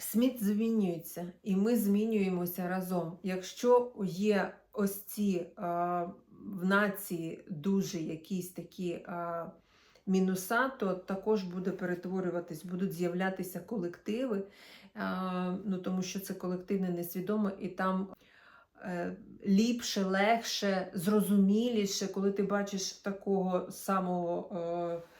Світ змінюється, і ми змінюємося разом. Якщо є ось ці е, в нації дуже якісь такі е, мінуса, то також буде перетворюватись, будуть з'являтися колективи, е, ну, тому що це колективне несвідоме, і там е, ліпше, легше, зрозуміліше, коли ти бачиш такого самого. Е,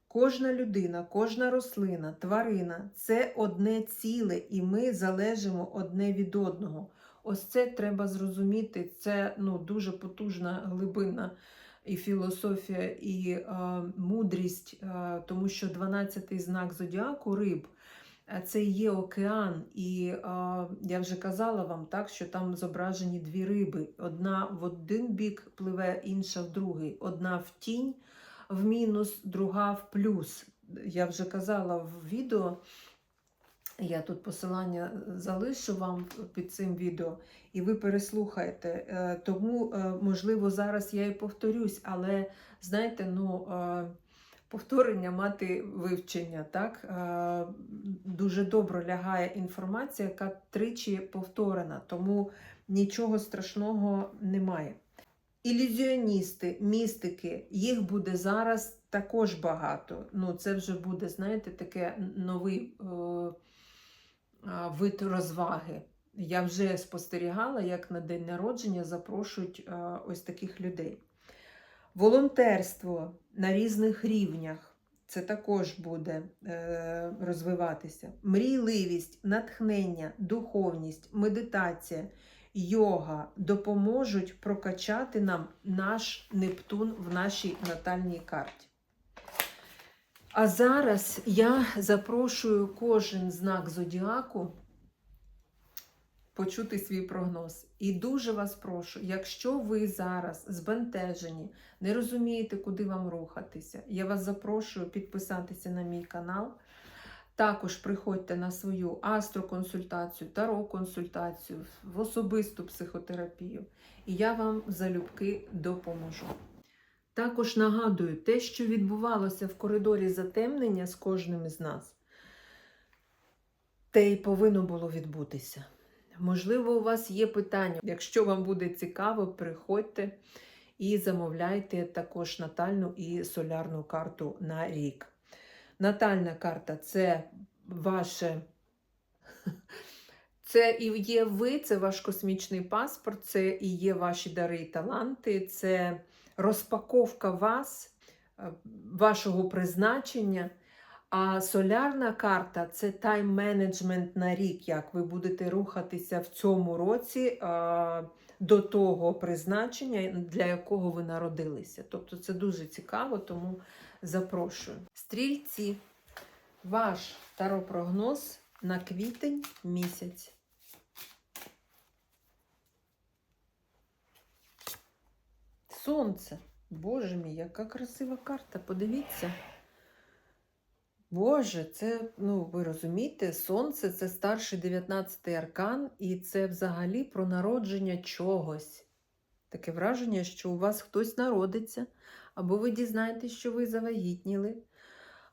Кожна людина, кожна рослина, тварина це одне ціле, і ми залежимо одне від одного. Ось це треба зрозуміти. Це ну, дуже потужна глибинна і філософія, і е, мудрість, е, тому що 12-й знак зодіаку риб. е, Це є океан, і е, я вже казала вам так, що там зображені дві риби. Одна в один бік пливе, інша в другий. Одна в тінь, в мінус, друга в плюс. я вже казала в відео, я тут посилання залишу вам під цим відео, і ви переслухаєте. Е, Тому, е, можливо, зараз я і повторюсь, але знаєте, ну. е, Повторення мати вивчення, так? Дуже добре лягає інформація, яка тричі повторена, тому нічого страшного немає. Ілюзіоністи, містики, їх буде зараз також багато. Ну, це вже буде, знаєте, таке новий е, вид розваги. Я вже спостерігала, як на день народження запрошують е, ось таких людей. Волонтерство на різних рівнях. Це також буде е, розвиватися. Мрійливість, натхнення, духовність, медитація, йога допоможуть прокачати нам наш Нептун в нашій натальній карті. А зараз я запрошую кожен знак зодіаку почути свій прогноз. І дуже вас прошу, якщо ви зараз збентежені, не розумієте, куди вам рухатися, я вас запрошую підписатися на мій канал. Також приходьте на свою астроконсультацію, таро-консультацію, в особисту психотерапію, і я вам залюбки допоможу. Також нагадую, те, що відбувалося в коридорі затемнення з кожним із нас, те й повинно було відбутися. Можливо, у вас є питання. Якщо вам буде цікаво, приходьте і замовляйте також натальну і солярну карту на рік. Натальна карта це ваше. Це і є ви, це ваш космічний паспорт, це і є ваші дари і таланти, це розпаковка вас, е, вашого призначення. А солярна карта це тайм-менеджмент на рік, як ви будете рухатися в цьому році до того призначення, для якого ви народилися. Тобто це дуже цікаво, тому запрошую. Стрільці, ваш таропрогноз на квітень місяць. Сонце. Боже мій, яка красива карта, подивіться. Боже, це, ну, ви розумієте, сонце це старший 19-й аркан, і це взагалі про народження чогось. Таке враження, що у вас хтось народиться, або ви дізнаєтесь, що ви завагітніли,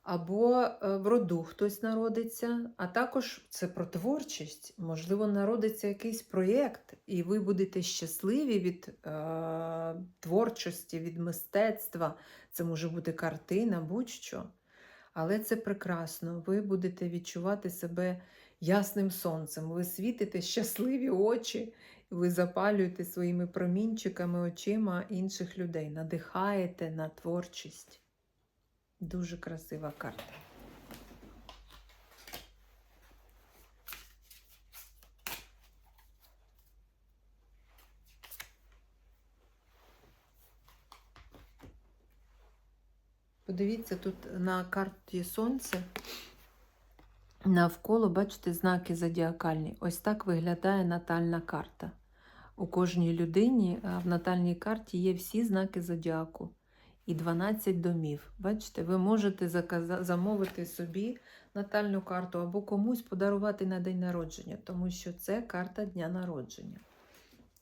або е, в роду хтось народиться. А також це про творчість. Можливо, народиться якийсь проєкт, і ви будете щасливі від е, творчості, від мистецтва. Це може бути картина, будь-що. Але це прекрасно. Ви будете відчувати себе ясним сонцем. Ви світите щасливі очі, ви запалюєте своїми промінчиками очима інших людей, надихаєте на творчість. Дуже красива карта. Подивіться, тут на карті Сонце навколо, бачите, знаки зодіакальні. Ось так виглядає натальна карта. У кожній людині в натальній карті є всі знаки зодіаку і 12 домів. Бачите, ви можете заказа... замовити собі натальну карту або комусь подарувати на день народження, тому що це карта дня народження.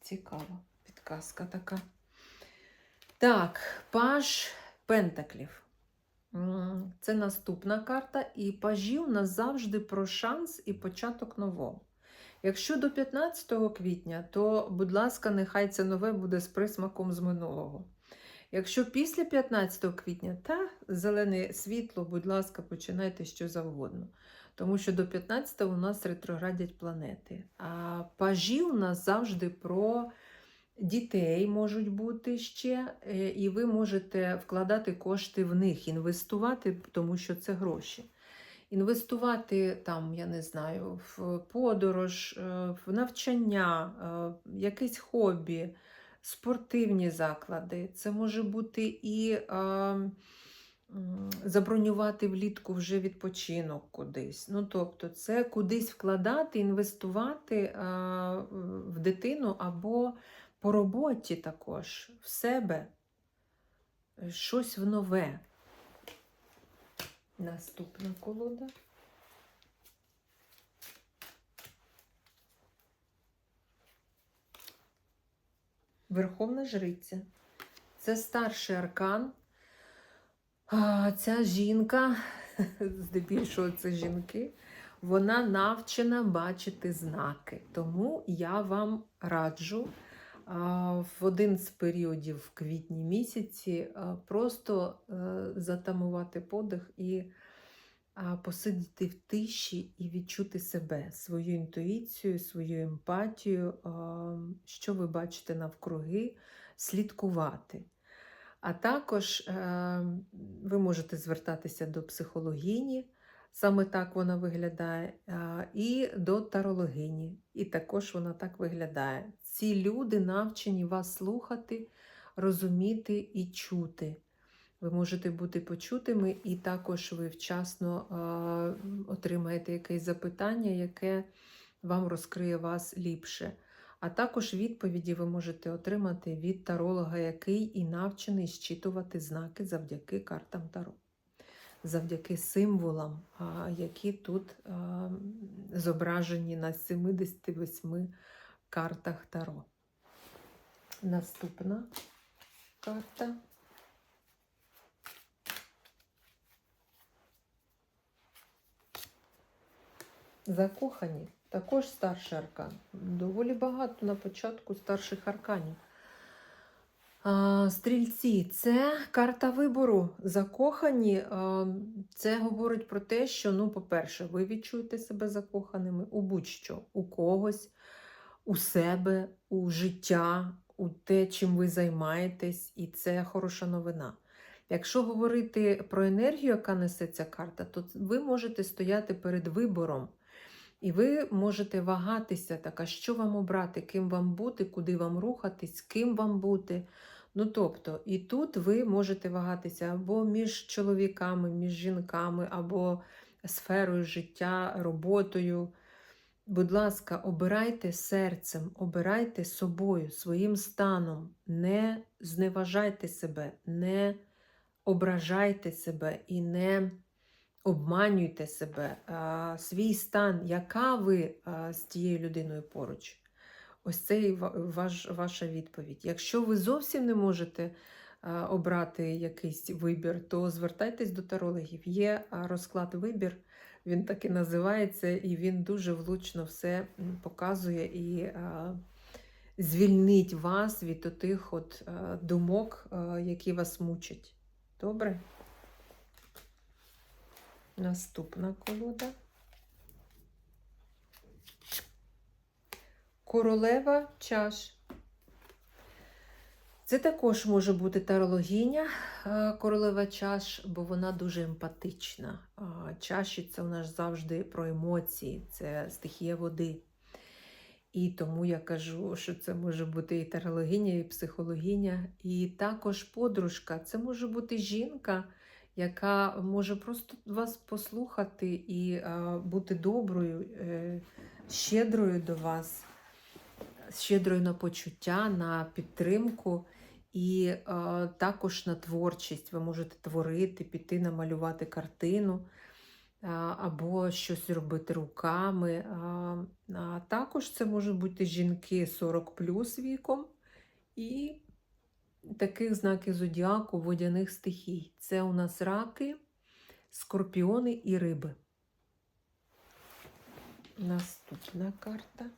Цікава підказка така. Так, паж Пентаклів. Це наступна карта, і пажі у нас завжди про шанс і початок нового. Якщо до 15 квітня, то, будь ласка, нехай це нове буде з присмаком з минулого. Якщо після 15 квітня, та зелене світло, будь ласка, починайте що завгодно. Тому що до 15 у нас ретроградять планети. А пажі у нас завжди про дітей можуть бути ще, е, і ви можете вкладати кошти в них, інвестувати, тому що це гроші. Інвестувати там, я не знаю, в подорож, е, в навчання, е, якесь хобі, спортивні заклади. Це може бути і забронювати влітку вже відпочинок кудись. Ну, тобто, це кудись вкладати, інвестувати в дитину або по роботі також, в себе щось в нове. Наступна колода. Верховна жриця. Це старший аркан. А, ця жінка, здебільшого це жінки, вона навчена бачити знаки. Тому я вам раджу в один з періодів в квітні місяці просто е, затамувати подих і посидіти в тиші і відчути себе, свою інтуїцію, свою емпатію, що ви бачите навкруги, слідкувати. А також е, ви можете звертатися до психологині, саме так вона виглядає, і до тарологині, і також вона так виглядає. Ці люди навчені вас слухати, розуміти і чути. Ви можете бути почутими, і також ви вчасно отримаєте якесь запитання, яке вам розкриє вас ліпше. А також відповіді ви можете отримати від таролога, який і навчений щитувати знаки завдяки картам Таро, завдяки символам, які тут зображені на 78 картах Таро. Наступна карта. Закохані. Також старший аркан. Доволі багато на початку старших арканів. Стрільці це карта вибору. Закохані. Це говорить про те, що, ну, по-перше, ви відчуєте себе закоханими у будь-що, у когось, у себе, у життя, у те, чим ви займаєтесь, і це хороша новина. Якщо говорити про енергію, яка несе ця карта, то ви можете стояти перед вибором. І ви можете вагатися, так, а що вам обрати, ким вам бути, куди вам рухатись, ким вам бути. Ну, тобто, і тут ви можете вагатися або між чоловіками, між жінками, або сферою життя, роботою. Будь ласка, обирайте серцем, обирайте собою, своїм станом, не зневажайте себе, не ображайте себе і не обманюйте себе, свій стан, яка ви з тією людиною поруч. Ось це і ваш, ваша відповідь. Якщо ви зовсім не можете обрати якийсь вибір, то звертайтесь до тарологів. Є розклад вибір, він так і називається, і він дуже влучно все показує і звільнить вас від тих от думок, які вас мучать. Добре? Наступна колода. Королева чаш. Це також може бути тарологиня е, королева чаш, бо вона дуже емпатична. Чаші це у нас завжди про емоції, це стихія води. І тому я кажу, що це може бути і тарологиня, і психологиня, і також подружка. Це може бути жінка, яка може просто вас послухати і бути доброю, е, щедрою до вас, щедрою на почуття, на підтримку. І а, також на творчість. Ви можете творити, піти намалювати картину а, або щось робити руками. А, а також це можуть бути жінки 40 плюс віком. І таких знаків зодіаку водяних стихій. Це у нас раки, скорпіони і риби. Наступна карта.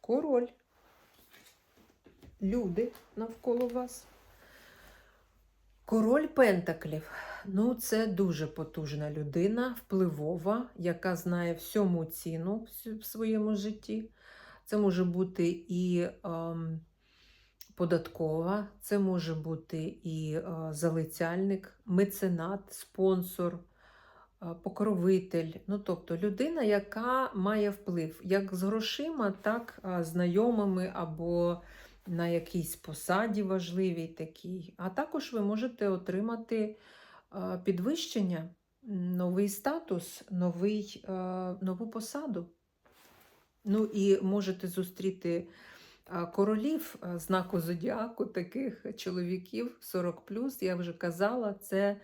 Король. Люди навколо вас. Король Пентаклів. Ну, це дуже потужна людина, впливова, яка знає всьому ціну в своєму житті. Це може бути і ем, податкова, це може бути і е, залицяльник, меценат, спонсор, покровитель. Ну, тобто людина, яка має вплив як з грошима, так і знайомими або на якійсь посаді важливій такій. А також ви можете отримати підвищення, новий статус, новий, нову посаду. Ну і можете зустріти Королів знаку зодіаку, таких чоловіків 40 я вже казала, це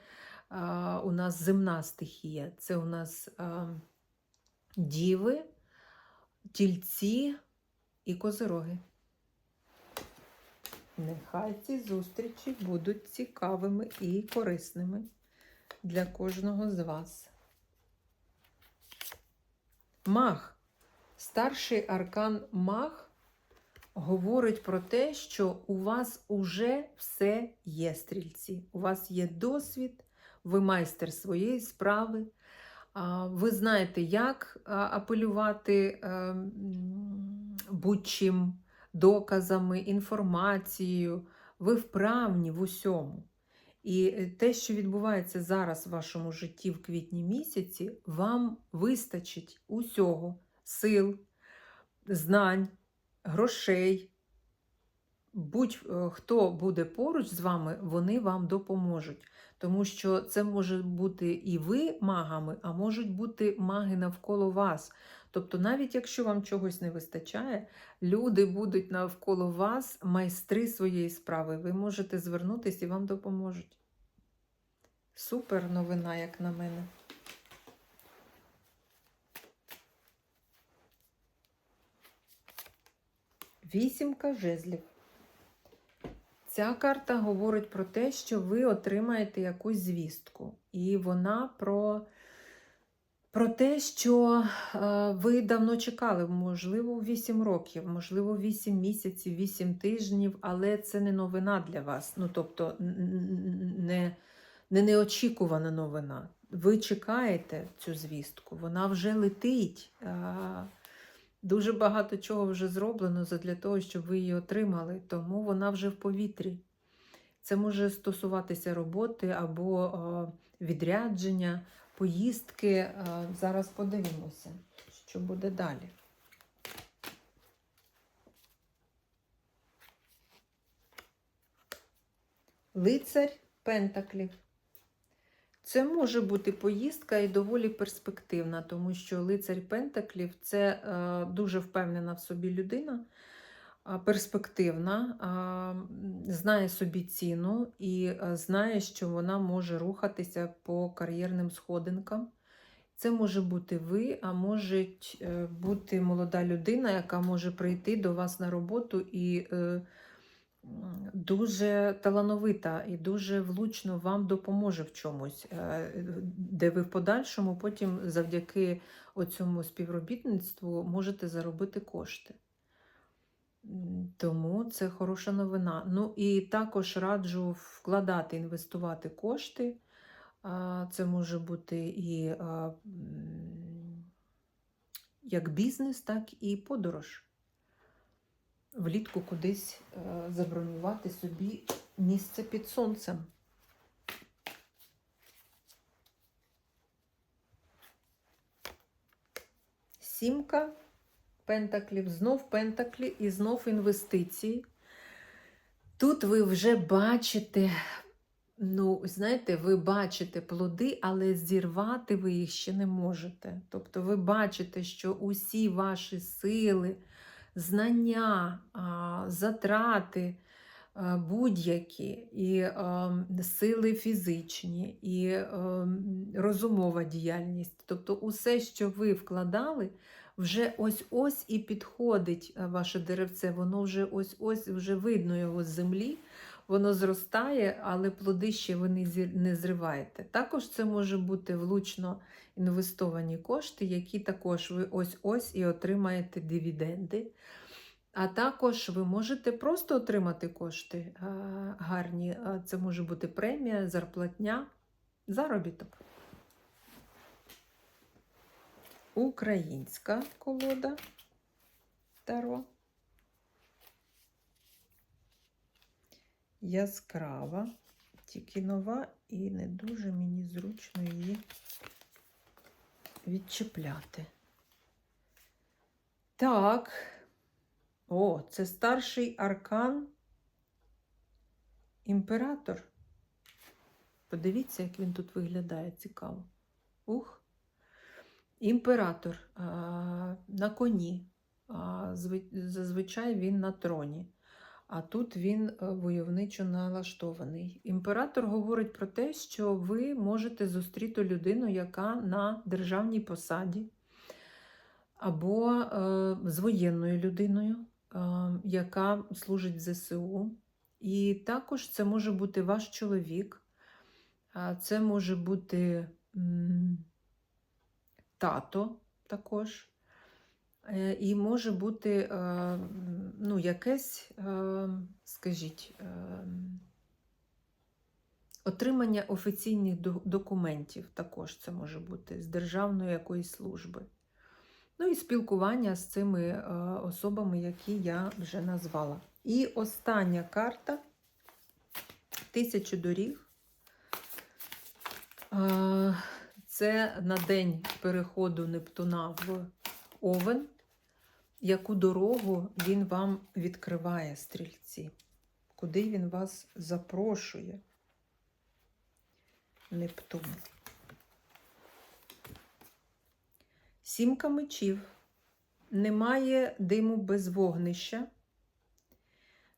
у нас земна стихія. Це у нас діви, тільці і козироги. Нехай ці зустрічі будуть цікавими і корисними для кожного з вас. Маг. Старший аркан Маг говорить про те, що у вас уже все є стрільці. У вас є досвід, ви майстер своєї справи. Ви знаєте, як апелювати е, будь-чим доказами, інформацією. Ви вправні в усьому. І е, те, що відбувається зараз в вашому житті в квітні місяці, вам вистачить усього сил, знань, грошей. Будь-хто буде поруч з вами, вони вам допоможуть. Тому що це може бути і ви магами, а можуть бути маги навколо вас. Тобто, навіть якщо вам чогось не вистачає, люди будуть навколо вас майстри своєї справи. Ви можете звернутися і вам допоможуть. Супер новина, як на мене. Вісімка жезлів. Ця карта говорить про те, що ви отримаєте якусь звістку. І вона про, про те, що е, ви давно чекали, можливо, 8 років, можливо, 8 місяців, 8 тижнів, але це не новина для вас. Ну, тобто, не, не неочікувана новина. Ви чекаєте цю звістку, вона вже летить. Дуже багато чого вже зроблено для того, щоб ви її отримали, тому вона вже в повітрі. Це може стосуватися роботи або відрядження, поїздки. Зараз подивимося, що буде далі. Лицарь Пентаклів. Це може бути поїздка і доволі перспективна, тому що лицар Пентаклів це е, дуже впевнена в собі людина, перспективна, знає собі ціну і е, знає, що вона може рухатися по кар'єрним сходинкам. Це може бути ви, а може е, бути молода людина, яка може прийти до вас на роботу і дуже талановита і дуже влучно вам допоможе в чомусь, е, де ви в подальшому потім завдяки оцьому співробітництву можете заробити кошти. Тому це хороша новина. Ну і також раджу вкладати, інвестувати кошти. Це може бути і як бізнес, так і подорож. Влітку кудись е, забронювати собі місце під сонцем. Сімка пентаклів, знов пентаклі і знов інвестиції. Тут ви вже бачите, ну, знаєте, ви бачите плоди, але зірвати ви їх ще не можете. Тобто ви бачите, що усі ваші сили, знання, затрати будь-які, і сили фізичні, і розумова діяльність. Тобто усе, що ви вкладали, вже ось-ось і підходить е, ваше деревце, воно вже ось-ось вже видно його з землі, воно зростає, але плоди ще ви не зриваєте. Також це може бути влучно інвестовані кошти, які також ви ось-ось і отримаєте дивіденди. А також ви можете просто отримати кошти е, гарні. Е, Це може бути премія, зарплатня, заробіток. Українська колода Таро. Яскрава, тільки нова і не дуже мені зручно її відчепляти. Так. О, це старший аркан. Імператор. Подивіться, як він тут виглядає цікаво. Ух. Імператор а, на коні, а, зазвичай він на троні. А тут він е, войовничо налаштований. Імператор говорить про те, що ви можете зустріти людину, яка на державній посаді, або е, з воєнною людиною, е, яка служить в ЗСУ. І також це може бути ваш чоловік, це може бути м, тато також. Е, І може бути е, ну, якесь, е, скажіть, отримання офіційних документів також це може бути з державної якоїсь служби. Ну і спілкування з цими особами, які я вже назвала. І остання карта тисячу доріг. Це на день переходу Нептуна в Овен. Яку дорогу він вам відкриває, стрільці? Куди він вас запрошує? Нептун. Сімка мечів. Немає диму без вогнища.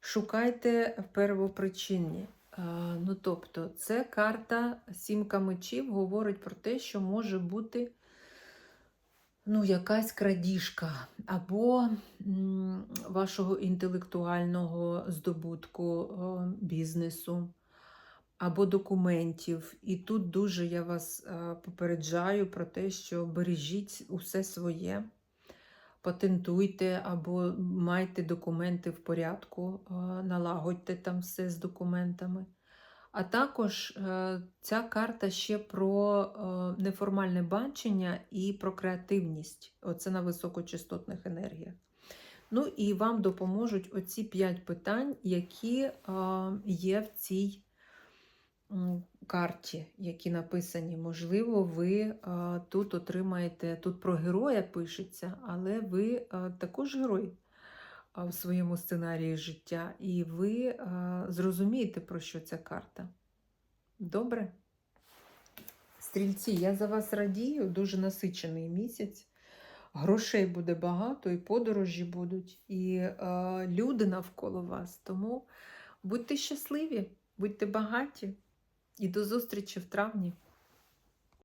Шукайте первопричинні. А, Ну, тобто, це карта сімка мечів говорить про те, що може бути ну, якась крадіжка або вашого інтелектуального здобутку бізнесу, або документів. І тут дуже я вас е, попереджаю про те, що бережіть усе своє, патентуйте або майте документи в порядку, налагодьте там все з документами. А також е, ця карта ще про е, неформальне бачення і про креативність. Оце на високочастотних енергіях. Ну і вам допоможуть оці п'ять питань, які е, є в цій карті, які написані. Можливо, ви тут отримаєте, тут про героя пишеться, але ви також герой в своєму сценарії життя, і ви зрозумієте, про що ця карта. Добре? Стрільці, я за вас радію, дуже насичений місяць. Грошей буде багато, і подорожі будуть, і е, люди навколо вас. Тому будьте щасливі, будьте багаті і до зустрічі в травні.